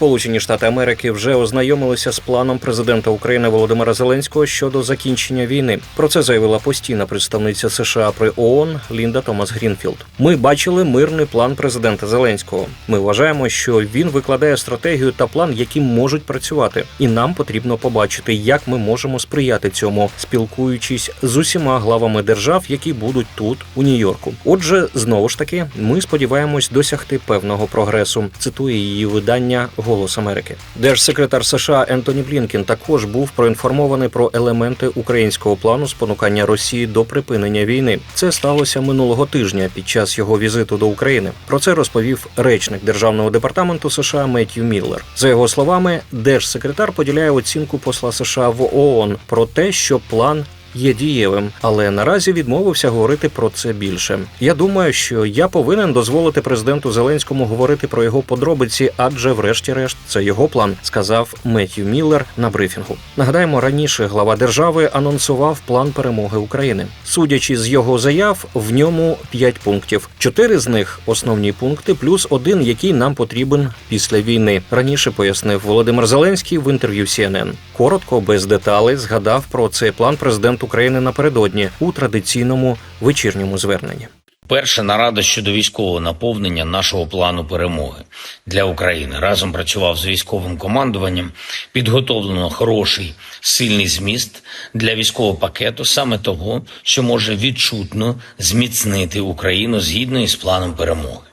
Сполучені Штати Америки вже ознайомилися з планом президента України Володимира Зеленського щодо закінчення війни. Про це заявила постійна представниця США при ООН Лінда Томас Грінфілд. Ми бачили мирний план президента Зеленського. Ми вважаємо, що він викладає стратегію та план, які можуть працювати, і нам потрібно побачити, як ми можемо сприяти цьому, спілкуючись з усіма главами держав, які будуть тут, у Нью-Йорку. Отже, знову ж таки, ми сподіваємось досягти певного прогресу. Цитує її видання Голос Америки. Держсекретар США Ентоні Блінкен також був проінформований про елементи українського плану спонукання Росії до припинення війни. Це сталося минулого тижня під час його візиту до України. Про це розповів речник державного департаменту США Меттью Міллер. За його словами, держсекретар поділяє оцінку посла США в ООН про те, що план є дієвим, але наразі відмовився говорити про це більше. Я думаю, що я повинен дозволити президенту Зеленському говорити про його подробиці, адже, врешті-решт, це його план, сказав Меттью Міллер на брифінгу. Нагадаємо, раніше глава держави анонсував план перемоги України. Судячи з його заяв, в ньому п'ять пунктів. Чотири з них основні пункти, плюс один, який нам потрібен після війни. Раніше пояснив Володимир Зеленський в інтерв'ю CNN. Коротко, без деталей, згадав про цей план президент України напередодні у традиційному вечірньому зверненні. Перша нарада щодо військового наповнення нашого плану перемоги для України разом працював з військовим командуванням. Підготовлено хороший сильний зміст для військового пакету, саме того, що може відчутно зміцнити Україну згідно із планом перемоги.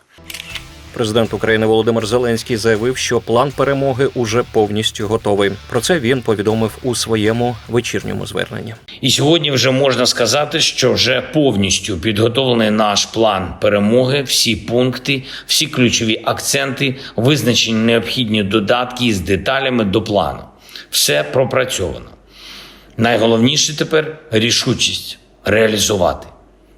Президент України Володимир Зеленський заявив, що план перемоги уже повністю готовий. Про це він повідомив у своєму вечірньому зверненні. І сьогодні вже можна сказати, що вже повністю підготовлений наш план перемоги, всі пункти, всі ключові акценти, визначені необхідні додатки з деталями до плану. Все пропрацьовано. Найголовніше тепер рішучість реалізувати.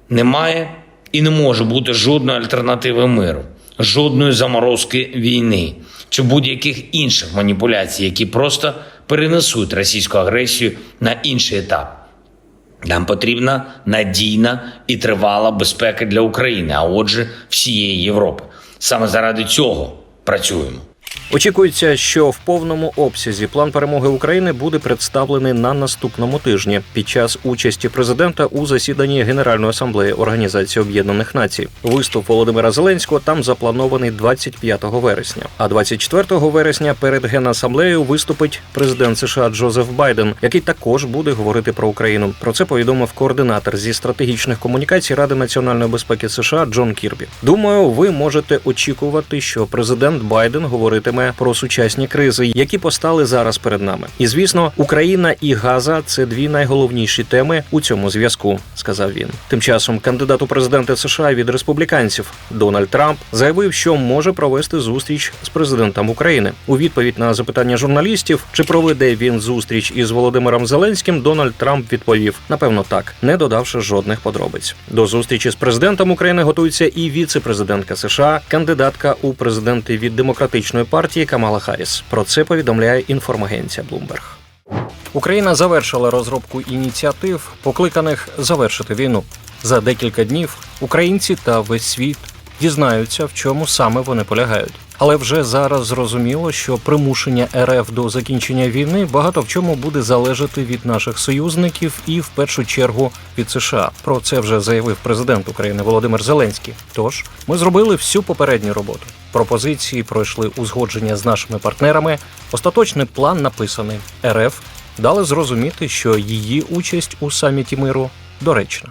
Немає і не може бути жодної альтернативи миру, жодної заморозки війни чи будь-яких інших маніпуляцій, які просто перенесуть російську агресію на інший етап. Нам потрібна надійна і тривала безпека для України, а отже, всієї Європи. Саме заради цього працюємо. Очікується, що в повному обсязі план перемоги України буде представлений на наступному тижні під час участі президента у засіданні Генеральної асамблеї Організації Об'єднаних Націй. Виступ Володимира Зеленського там запланований 25 вересня. А 24 вересня перед генасамблеєю виступить президент США Джозеф Байден, який також буде говорити про Україну. Про це повідомив координатор зі стратегічних комунікацій Ради національної безпеки США Джон Кірбі. Думаю, ви можете очікувати, що президент Байден говоритиме про сучасні кризи, які постали зараз перед нами. І звісно, Україна і Газа це дві найголовніші теми у цьому зв'язку, сказав він. Тим часом кандидат у президенти США від республіканців Дональд Трамп заявив, що може провести зустріч з президентом України. У відповідь на запитання журналістів, чи проведе він зустріч із Володимиром Зеленським, Дональд Трамп відповів: напевно, так, не додавши жодних подробиць. До зустрічі з президентом України готується і віце-президентка США, кандидатка у президенти від демократичної партії Камала Харріс. Про це повідомляє інформагенція Bloomberg. Україна завершила розробку ініціатив, покликаних завершити війну. За декілька днів українці та весь світ дізнаються, в чому саме вони полягають. Але вже зараз зрозуміло, що примушення РФ до закінчення війни багато в чому буде залежати від наших союзників і в першу чергу від США. Про це вже заявив президент України Володимир Зеленський. Тож ми зробили всю попередню роботу. Пропозиції пройшли узгодження з нашими партнерами. Остаточний план написаний. РФ дали зрозуміти, що її участь у саміті миру доречна.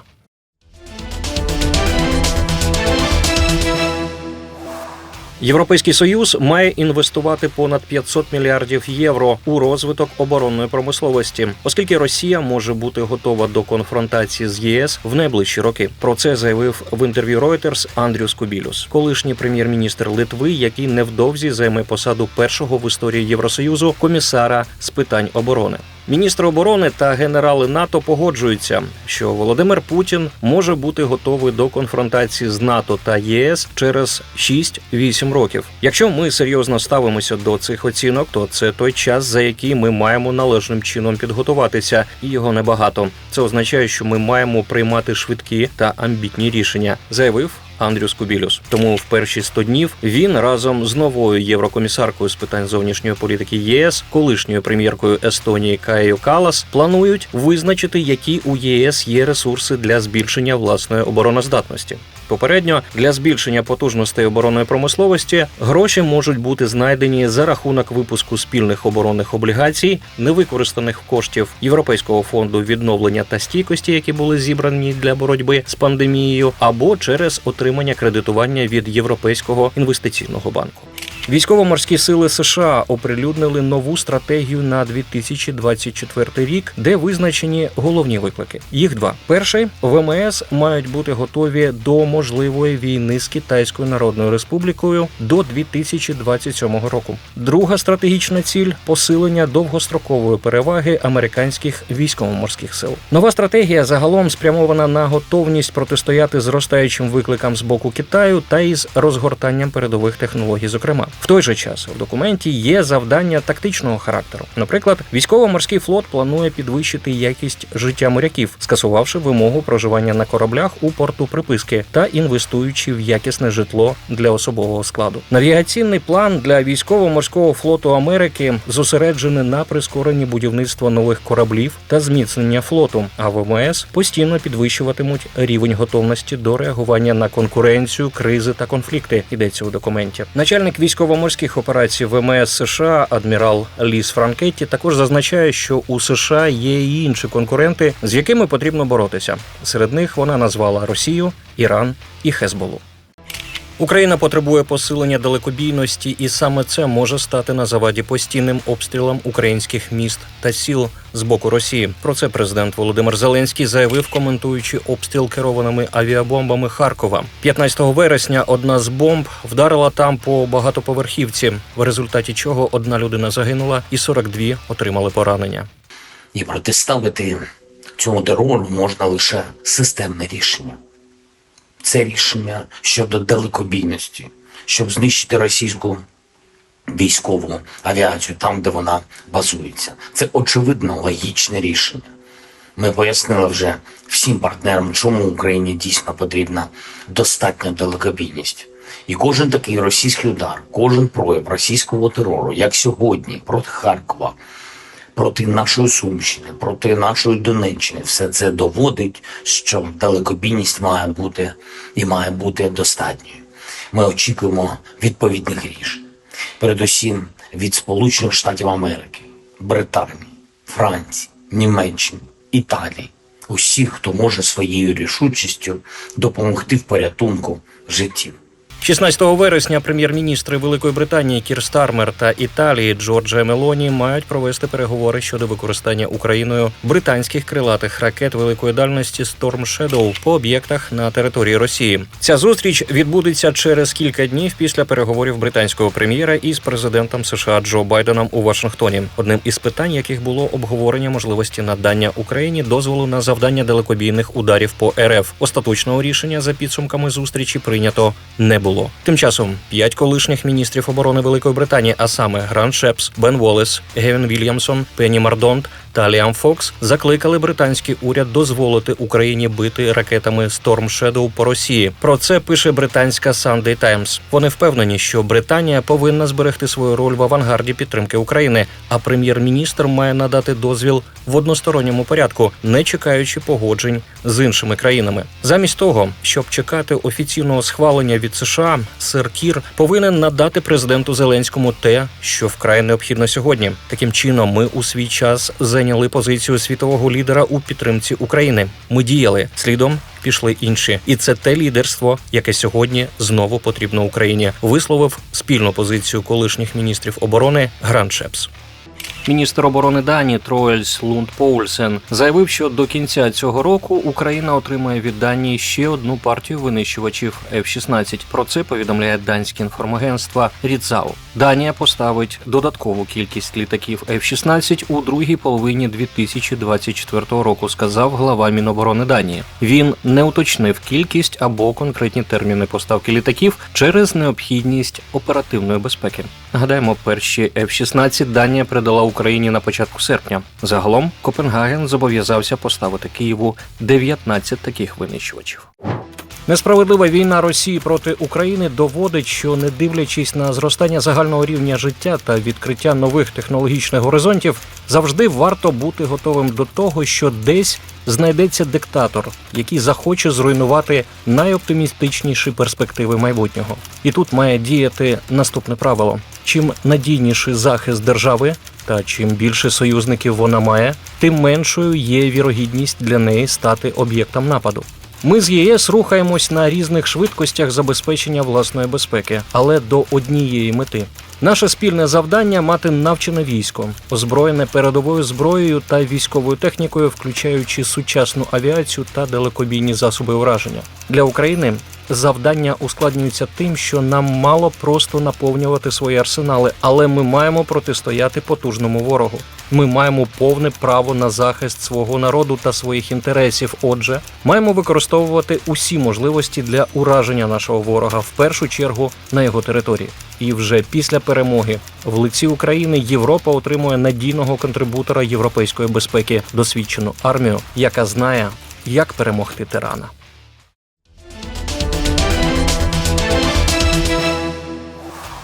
Європейський союз має інвестувати понад 500 мільярдів євро у розвиток оборонної промисловості, оскільки Росія може бути готова до конфронтації з ЄС в найближчі роки. Про це заявив в інтерв'ю Reuters Андрюс Кубілюс, колишній прем'єр-міністр Литви, який невдовзі займе посаду першого в історії Євросоюзу комісара з питань оборони. Міністри оборони та генерали НАТО погоджуються, що Володимир Путін може бути готовий до конфронтації з НАТО та ЄС через 6-8 років. Якщо ми серйозно ставимося до цих оцінок, то це той час, за який ми маємо належним чином підготуватися, і його небагато. Це означає, що ми маємо приймати швидкі та амбітні рішення, заявив Андрюс Кубілюс. Тому в перші 100 днів він разом з новою єврокомісаркою з питань зовнішньої політики ЄС, колишньою прем'єркою Естонії Каєю Калас, планують визначити, які у ЄС є ресурси для збільшення власної обороноздатності. Попередньо для збільшення потужностей оборонної промисловості гроші можуть бути знайдені за рахунок випуску спільних оборонних облігацій, невикористаних коштів Європейського фонду відновлення та стійкості, які були зібрані для боротьби з пандемією, або через отримання кредитування від Європейського інвестиційного банку. Військово-морські сили США оприлюднили нову стратегію на 2024 рік, де визначені головні виклики. Їх два: перший ВМС мають бути готові до можливої війни з Китайською Народною Республікою до 2027 року. Друга стратегічна ціль посилення довгострокової переваги американських військово-морських сил. Нова стратегія загалом спрямована на готовність протистояти зростаючим викликам з боку Китаю та із розгортанням передових технологій, зокрема. В той же час в документі є завдання тактичного характеру. Наприклад, військово-морський флот планує підвищити якість життя моряків, скасувавши вимогу проживання на кораблях у порту приписки та інвестуючи в якісне житло для особового складу. Навігаційний план для військово-морського флоту Америки зосереджений на прискоренні будівництва нових кораблів та зміцнення флоту. А ВМС постійно підвищуватимуть рівень готовності до реагування на конкуренцію, кризи та конфлікти. Йдеться у документі. Начальник військово-морських операцій ВМС США адмірал Ліс Франкетті також зазначає, що у США є і інші конкуренти, з якими потрібно боротися. Серед них вона назвала Росію, Іран і Хезболу. Україна потребує посилення далекобійності, і саме це може стати на заваді постійним обстрілам українських міст та сіл з боку Росії. Про це президент Володимир Зеленський заявив, коментуючи обстріл керованими авіабомбами Харкова. 15 вересня одна з бомб вдарила там по багатоповерхівці, в результаті чого одна людина загинула і 42 отримали поранення. І протиставити цьому терору можна лише системне рішення. Це рішення щодо далекобійності, щоб знищити російську військову авіацію там, де вона базується. Це очевидно логічне рішення. Ми пояснили вже всім партнерам, чому Україні дійсно потрібна достатня далекобійність. І кожен такий російський удар, кожен прояв російського терору, як сьогодні, проти Харкова, проти нашої Сумщини, проти нашої Донеччини, все це доводить, що далекобійність має бути і має бути достатньою. Ми очікуємо відповідних рішень, передусім від Сполучених Штатів Америки, Британії, Франції, Німеччини, Італії, усіх, хто може своєю рішучістю допомогти в порятунку життів. 16 вересня прем'єр-міністри Великої Британії Кір Стармер та Італії Джорджа Мелоні мають провести переговори щодо використання Україною британських крилатих ракет великої дальності Storm Shadow по об'єктах на території Росії. Ця зустріч відбудеться через кілька днів після переговорів британського прем'єра із президентом США Джо Байденом у Вашингтоні. Одним із питань, яких було обговорення можливості надання Україні дозволу на завдання далекобійних ударів по РФ. Остаточного рішення за підсумками зустрічі прийнято не було. Тим часом п'ять колишніх міністрів оборони Великої Британії, а саме Гран Шепс, Бен Волес, Гевін Вільямсон, Пенні Мардонт та Ліам Фокс закликали британський уряд дозволити Україні бити ракетами Storm Shadow по Росії. Про це пише британська Sunday Times. Вони впевнені, що Британія повинна зберегти свою роль в авангарді підтримки України, а прем'єр-міністр має надати дозвіл в односторонньому порядку, не чекаючи погоджень з іншими країнами. Замість того, щоб чекати офіційного схвалення від США, сер Кір повинен надати президенту Зеленському те, що вкрай необхідно сьогодні. Таким чином, ми у свій час зайняли позицію світового лідера у підтримці України. Ми діяли слідом. Пішли інші, і це те лідерство, яке сьогодні знову потрібно Україні. Висловив спільну позицію колишніх міністрів оборони Гран Шепс. Міністр оборони Данії Троельс Лунд Поульсен заявив, що до кінця цього року Україна отримає від Данії ще одну партію винищувачів F-16. Про це повідомляє данське інформагентство Рідзау. Данія поставить додаткову кількість літаків F-16 у другій половині 2024 року. Сказав глава Міноборони Данії. Він не уточнив кількість або конкретні терміни поставки літаків через необхідність оперативної безпеки. Нагадаємо, перші F-16 Данія передала Україні на початку серпня. Загалом Копенгаген зобов'язався поставити Києву 19 таких винищувачів. Несправедлива війна Росії проти України доводить, що не дивлячись на зростання загального рівня життя та відкриття нових технологічних горизонтів, завжди варто бути готовим до того, що десь знайдеться диктатор, який захоче зруйнувати найоптимістичніші перспективи майбутнього. І тут має діяти наступне правило: чим надійніший захист держави та чим більше союзників вона має, тим меншою є вірогідність для неї стати об'єктом нападу. Ми з ЄС рухаємось на різних швидкостях забезпечення власної безпеки, але до однієї мети. Наше спільне завдання мати навчене військо, озброєне передовою зброєю та військовою технікою, включаючи сучасну авіацію та далекобійні засоби ураження. Для України завдання ускладнюється тим, що нам мало просто наповнювати свої арсенали, але ми маємо протистояти потужному ворогу. Ми маємо повне право на захист свого народу та своїх інтересів. Отже, маємо використовувати усі можливості для ураження нашого ворога, в першу чергу на його території. І вже після перемоги в лиці України Європа отримує надійного контрибутора європейської безпеки, досвідчену армію, яка знає, як перемогти тирана.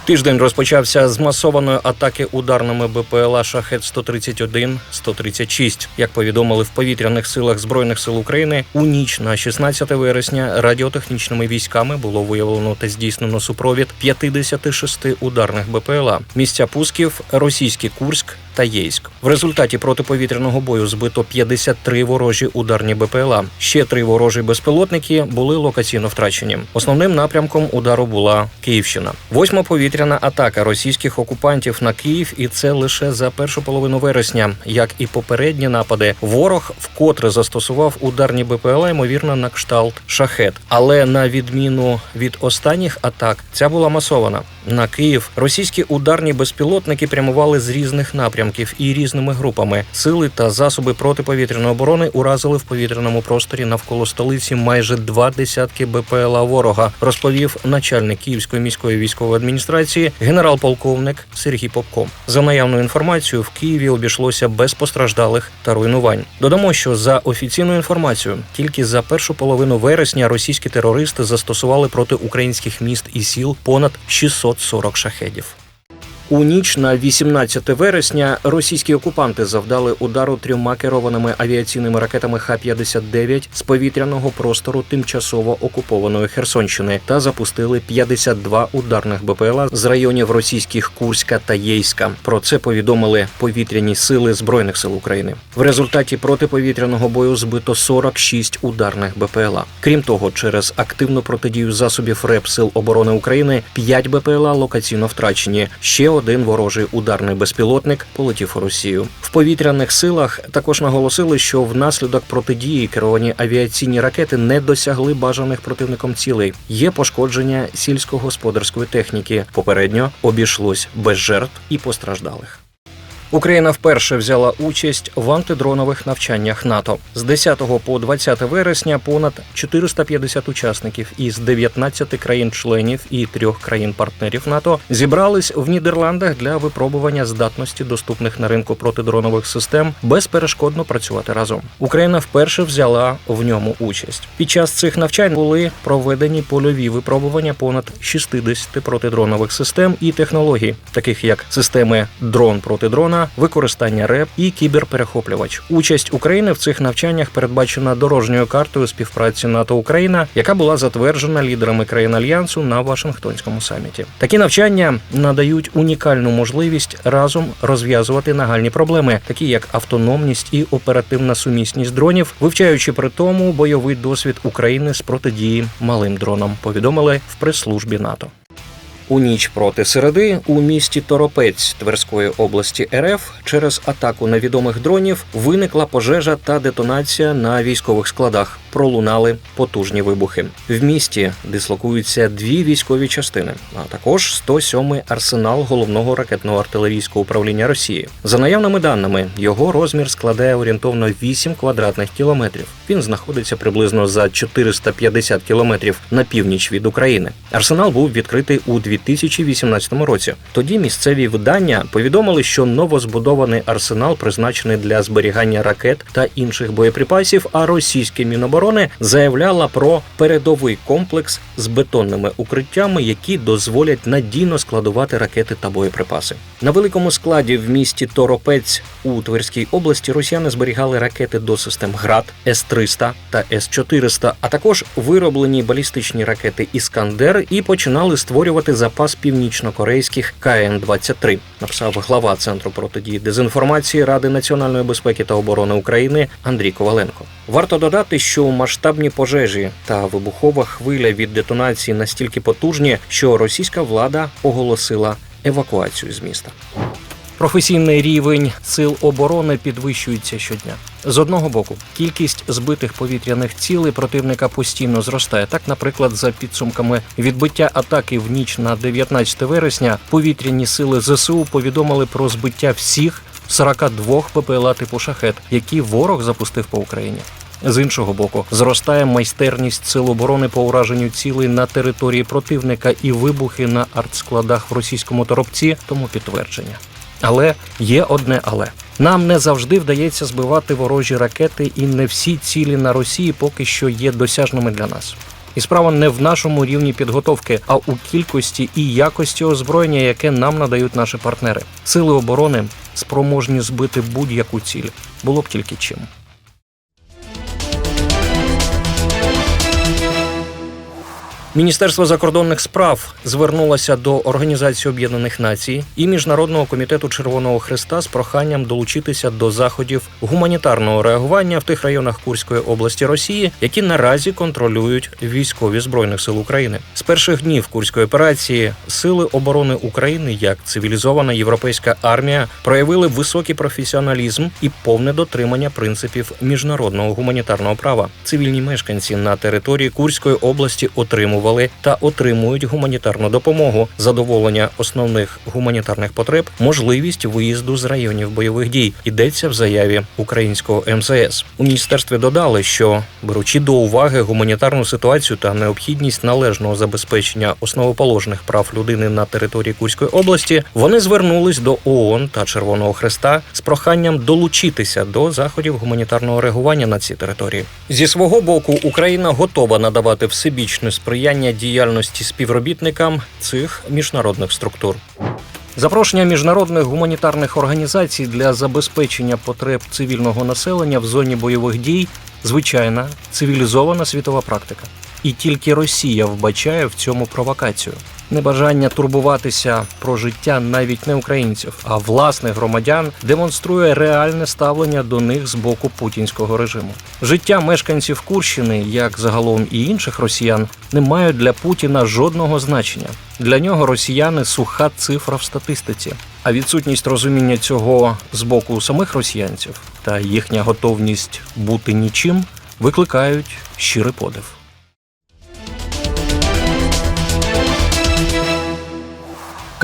Тиждень розпочався з масованої атаки ударними БПЛА Шахет 131 136 Як повідомили в повітряних силах збройних сил України, у ніч на 16 вересня радіотехнічними військами було виявлено та здійснено супровід 56 ударних БПЛА. Місця пусків російський Курськ та Єйськ. В результаті протиповітряного бою збито 53 ворожі ударні БПЛА. Ще три ворожі безпілотники були локаційно втрачені. Основним напрямком удару була Київщина. Восьма повітряна атака російських окупантів на Київ, і це лише за першу половину вересня. Як і попередні напади, ворог вкотре застосував ударні БПЛА, ймовірно, на кшталт шахет. Але на відміну від останніх атак, ця була масована. На Київ російські ударні безпілотники прямували з різних напрямків і різними групами. Сили та засоби протиповітряної оборони уразили в повітряному просторі навколо столиці майже два десятки БПЛА ворога, розповів начальник Київської міської військової адміністрації генерал-полковник Сергій Попко. За наявною інформацією, в Києві обійшлося без постраждалих та руйнувань. Додамо, що за офіційною інформацією, тільки за першу половину вересня російські терористи застосували проти українських міст і сіл понад 640 шахедів. У ніч на 18 вересня російські окупанти завдали удару трьома керованими авіаційними ракетами Х-59 з повітряного простору тимчасово окупованої Херсонщини та запустили 52 ударних БПЛА з районів російських Курська та Єйська. Про це повідомили повітряні сили збройних сил України. В результаті протиповітряного бою збито 46 ударних БПЛА. Крім того, через активну протидію засобів РЕП Сил оборони України 5 БПЛА локаційно втрачені. Ще один ворожий ударний безпілотник полетів у Росію. В повітряних силах також наголосили, що внаслідок протидії керовані авіаційні ракети не досягли бажаних противником цілей. Є пошкодження сільськогосподарської техніки. Попередньо обійшлось без жертв і постраждалих. Україна вперше взяла участь в антидронових навчаннях НАТО з 10 по 20 вересня. Понад 450 учасників із 19 країн-членів і трьох країн-партнерів НАТО зібрались в Нідерландах для випробування здатності доступних на ринку протидронових систем безперешкодно працювати разом. Україна вперше взяла в ньому участь. Під час цих навчань були проведені польові випробування понад 60 протидронових систем і технологій, таких як системи дрон проти дрона, використання РЕП і кіберперехоплювач. Участь України в цих навчаннях передбачена дорожньою картою співпраці НАТО Україна, яка була затверджена лідерами країн альянсу на Вашингтонському саміті. Такі навчання надають унікальну можливість разом розв'язувати нагальні проблеми, такі як автономність і оперативна сумісність дронів, вивчаючи при тому бойовий досвід України з протидії малим дронам. Повідомили в прес-службі НАТО. У ніч проти середи у місті Торопець Тверської області РФ через атаку невідомих дронів виникла пожежа та детонація на військових складах. Пролунали потужні вибухи. В місті дислокуються дві військові частини, а також 107-й арсенал головного ракетного артилерійського управління Росії. За наявними даними, його розмір складає орієнтовно 8 квадратних кілометрів. Він знаходиться приблизно за 450 кілометрів на північ від України. Арсенал був відкритий у 2018 році. Тоді місцеві видання повідомили, що новозбудований арсенал призначений для зберігання ракет та інших боєприпасів, а російське міноборони оборони заявляла про передовий комплекс з бетонними укриттями, які дозволять надійно складувати ракети та боєприпаси. На великому складі в місті Торопець у Тверській області росіяни зберігали ракети до систем ГРАД, С-300 та С-400, а також вироблені балістичні ракети Іскандер і починали створювати запас північнокорейських КН-23, написав глава Центру протидії дезінформації Ради національної безпеки та оборони України Андрій Коваленко. Варто додати, що масштабні пожежі та вибухова хвиля від детонації настільки потужні, що російська влада оголосила евакуацію з міста. Професійний рівень сил оборони підвищується щодня. З одного боку, кількість збитих повітряних цілей противника постійно зростає. Так, наприклад, за підсумками відбиття атаки в ніч на 19 вересня, повітряні сили ЗСУ повідомили про збиття всіх 42 ППЛА типу шахет, які ворог запустив по Україні. З іншого боку, зростає майстерність сил оборони по ураженню цілей на території противника і вибухи на артскладах в російському торопці, тому підтвердження. Але є одне але. Нам не завжди вдається збивати ворожі ракети, і не всі цілі на Росії поки що є досяжними для нас. І справа не в нашому рівні підготовки, а у кількості і якості озброєння, яке нам надають наші партнери. Сили оборони спроможні збити будь-яку ціль. Було б тільки чим. Міністерство закордонних справ звернулося до Організації Об'єднаних Націй і Міжнародного комітету Червоного Христа з проханням долучитися до заходів гуманітарного реагування в тих районах Курської області Росії, які наразі контролюють військові збройних сил України. З перших днів курської операції сили оборони України як цивілізована європейська армія проявили високий професіоналізм і повне дотримання принципів міжнародного гуманітарного права. Цивільні мешканці на території Курської області отримували та отримують гуманітарну допомогу, задоволення основних гуманітарних потреб, можливість виїзду з районів бойових дій. Йдеться в заяві українського МЗС. У міністерстві додали, що беручи до уваги гуманітарну ситуацію та необхідність належного забезпечення основоположних прав людини на території Курської області, вони звернулись до ООН та Червоного Хреста з проханням долучитися до заходів гуманітарного реагування на ці території. Зі свого боку, Україна готова надавати всебічне сприяння діяльності співробітникам цих міжнародних структур. Запрошення міжнародних гуманітарних організацій для забезпечення потреб цивільного населення в зоні бойових дій звичайна цивілізована світова практика. І тільки Росія вбачає в цьому провокацію. Небажання турбуватися про життя навіть не українців, а власних громадян демонструє реальне ставлення до них з боку путінського режиму. Життя мешканців Курщини, як загалом і інших росіян, не мають для Путіна жодного значення. Для нього росіяни суха цифра в статистиці. А відсутність розуміння цього з боку самих росіянців та їхня готовність бути нічим викликають щирий подив.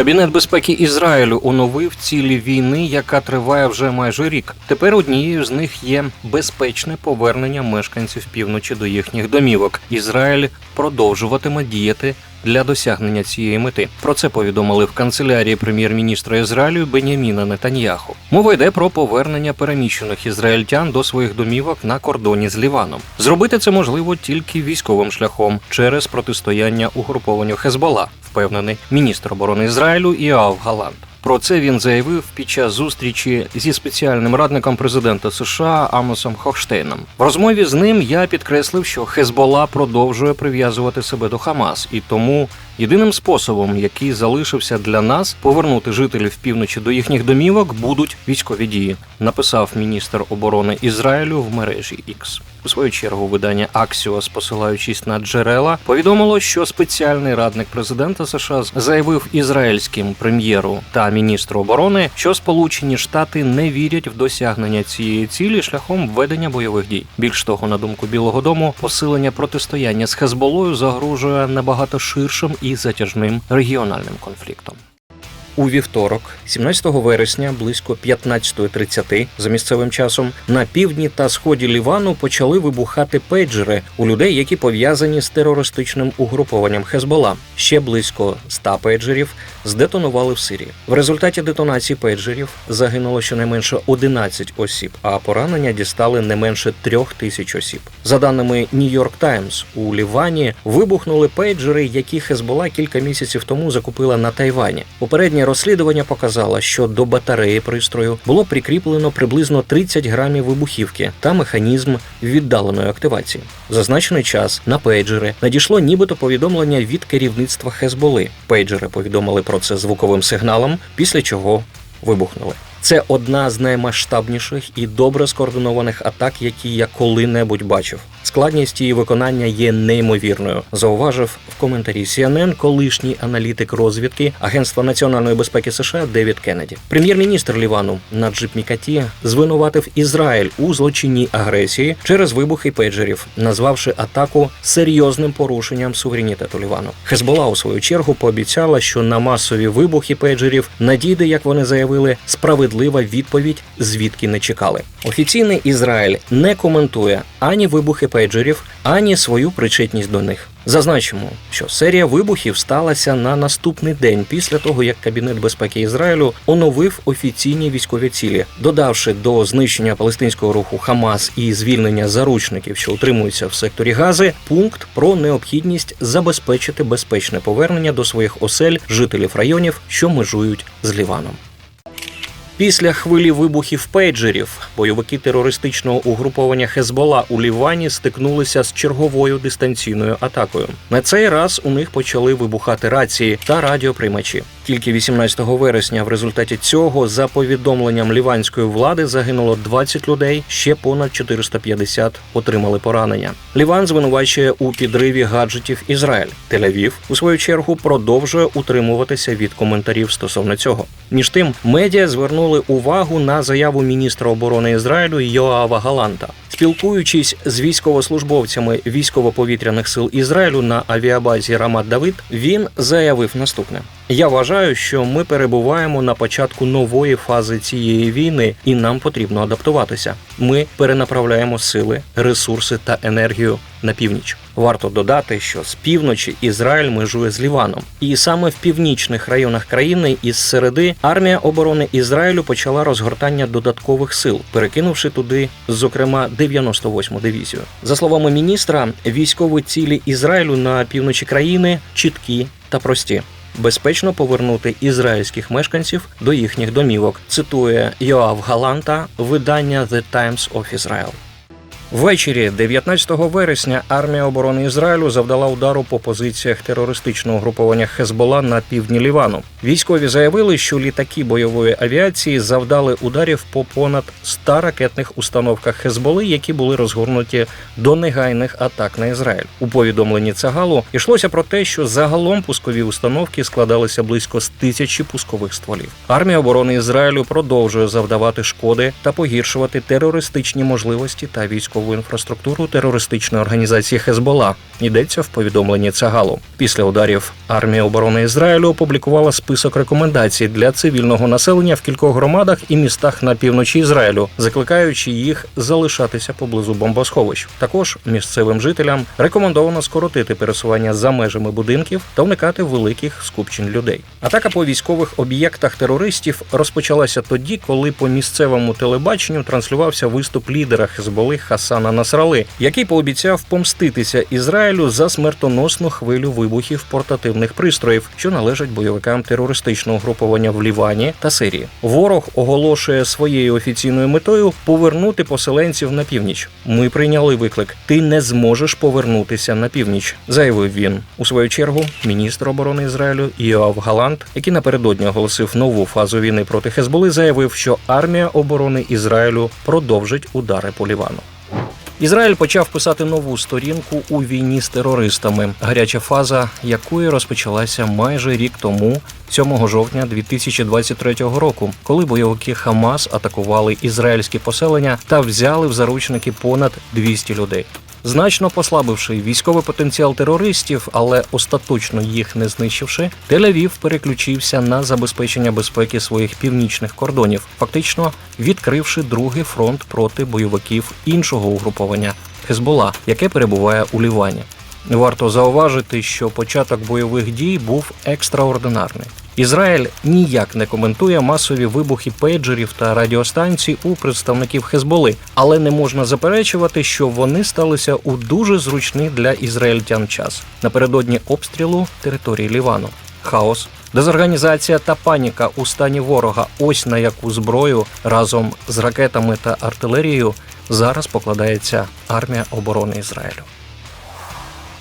Кабінет безпеки Ізраїлю оновив цілі війни, яка триває вже майже рік. Тепер однією з них є безпечне повернення мешканців півночі до їхніх домівок. Ізраїль продовжуватиме діяти для досягнення цієї мети. Про це повідомили в канцелярії прем'єр-міністра Ізраїлю Беняміна Нетаньяху. Мова йде про повернення переміщених ізраїльтян до своїх домівок на кордоні з Ліваном. Зробити це можливо тільки військовим шляхом через протистояння угрупованню Хезбола, впевнений міністр оборони Ізраїлю Іав Галант. Про це він заявив під час зустрічі зі спеціальним радником президента США Амосом Хохштейном. В розмові з ним я підкреслив, що Хезбола продовжує прив'язувати себе до Хамас, і тому єдиним способом, який залишився для нас повернути жителів півночі до їхніх домівок, будуть військові дії. Написав міністр оборони Ізраїлю в мережі X. У свою чергу видання Axios, посилаючись на джерела, повідомило, що спеціальний радник президента США заявив ізраїльським прем'єру та міністру оборони, що Сполучені Штати не вірять в досягнення цієї цілі шляхом введення бойових дій. Більш того, на думку Білого Дому, посилення протистояння з Хезболою загрожує набагато ширшим і затяжним регіональним конфліктом. У вівторок, 17 вересня, близько 15.30 за місцевим часом, на півдні та сході Лівану почали вибухати пейджери у людей, які пов'язані з терористичним угрупованням Хезбола. Ще близько 100 пейджерів здетонували в Сирії. В результаті детонації пейджерів загинуло щонайменше 11 осіб, а поранення дістали не менше трьох тисяч осіб. За даними York Times, у Лівані вибухнули пейджери, які Хезбола кілька місяців тому закупила на Тайвані. Попереднє розслідування показало, що до батареї пристрою було прикріплено приблизно 30 грамів вибухівки та механізм віддаленої активації. Зазначений час на пейджери надійшло нібито повідомлення від керівництва Хезболи. Пейджери повідомили про це звуковим сигналом, після чого вибухнули. Це одна з наймасштабніших і добре скоординованих атак, які я коли-небудь бачив. Складність її виконання є неймовірною, зауважив в коментарі CNN колишній аналітик розвідки Агентства національної безпеки США Девід Кеннеді. Прем'єр-міністр Лівану Наджиб Мікаті звинуватив Ізраїль у злочинній агресії через вибухи пейджерів, назвавши атаку серйозним порушенням суверенітету Лівану. Хезбола у свою чергу пообіцяла, що на масові вибухи пейджерів надійде, як вони заявили, справедлива відповідь, звідки не чекали. Офіційний Ізраїль не коментує ані вибухи пейджерів, ані свою причетність до них. Зазначимо, що серія вибухів сталася на наступний день після того, як Кабінет безпеки Ізраїлю оновив офіційні військові цілі, додавши до знищення палестинського руху Хамас і звільнення заручників, що утримуються в секторі Гази, пункт про необхідність забезпечити безпечне повернення до своїх осель жителів районів, що межують з Ліваном. Після хвилі вибухів пейджерів бойовики терористичного угруповання Хезбола у Лівані стикнулися з черговою дистанційною атакою. На цей раз у них почали вибухати рації та радіоприймачі. Тільки 18 вересня в результаті цього, за повідомленням ліванської влади, загинуло 20 людей, ще понад 450 отримали поранення. Ліван звинувачує у підриві гаджетів Ізраїль. Тель-Авів, у свою чергу, продовжує утримуватися від коментарів стосовно цього. Між тим, медіа звернули увагу на заяву міністра оборони Ізраїлю Йоава Галанта. Спілкуючись з військовослужбовцями військово-повітряних сил Ізраїлю на авіабазі Рамат Давид, він заявив наступне: Я вважаю, що ми перебуваємо на початку нової фази цієї війни, і нам потрібно адаптуватися. Ми перенаправляємо сили, ресурси та енергію на північ. Варто додати, що з півночі Ізраїль межує з Ліваном, і саме в північних районах країни із середи армія оборони Ізраїлю почала розгортання додаткових сил, перекинувши туди, зокрема, 98-му дивізію. За словами міністра, військові цілі Ізраїлю на півночі країни чіткі та прості. Безпечно повернути ізраїльських мешканців до їхніх домівок. Цитує Йоав Галанта, видання The Times of Israel. Ввечері 19 вересня армія оборони Ізраїлю завдала удару по позиціях терористичного угруповання Хезбола на півдні Лівану. Військові заявили, що літаки бойової авіації завдали ударів по понад 100 ракетних установках Хезболи, які були розгорнуті до негайних атак на Ізраїль. У повідомленні Цагалу йшлося про те, що загалом пускові установки складалися близько з тисячі пускових стволів. Армія оборони Ізраїлю продовжує завдавати шкоди та погіршувати терористичні можливості та військову інфраструктуру терористичної організації Хезбола. Йдеться в повідомленні Цагалу. Після ударів армія оборони Ізраїлю опублікувала список рекомендацій для цивільного населення в кількох громадах і містах на півночі Ізраїлю, закликаючи їх залишатися поблизу бомбосховищ. Також місцевим жителям рекомендовано скоротити пересування за межами будинків та уникати великих скупчень людей. Атака по військових об'єктах терористів розпочалася тоді, коли по місцевому телебаченню транслювався виступ лідера Хезболи Хасана Насрали, який пообіцяв помститися Ізраїлю за смертоносну хвилю вибухів портативних пристроїв, що належать бойовикам терористичного угруповання в Лівані та Сирії. Ворог оголошує своєю офіційною метою повернути поселенців на північ. Ми прийняли виклик. Ти не зможеш повернутися на північ, заявив він. У свою чергу міністр оборони Ізраїлю Іоав Галант, який напередодні оголосив нову фазу війни проти Хезболи, заявив, що армія оборони Ізраїлю продовжить удари по Лівану. Ізраїль почав писати нову сторінку у війні з терористами, гаряча фаза якої розпочалася майже рік тому, 7 жовтня 2023 року, коли бойовики Хамас атакували ізраїльські поселення та взяли в заручники понад 200 людей. Значно послабивши військовий потенціал терористів, але остаточно їх не знищивши, Тель-Авів переключився на забезпечення безпеки своїх північних кордонів, фактично відкривши другий фронт проти бойовиків іншого угруповання Хезбола, яке перебуває у Лівані. Варто зауважити, що початок бойових дій був екстраординарний. Ізраїль ніяк не коментує масові вибухи пейджерів та радіостанцій у представників Хезболи, але не можна заперечувати, що вони сталися у дуже зручний для ізраїльтян час напередодні обстрілу території Лівану. Хаос, дезорганізація та паніка у стані ворога. Ось на яку зброю разом з ракетами та артилерією зараз покладається армія оборони Ізраїлю.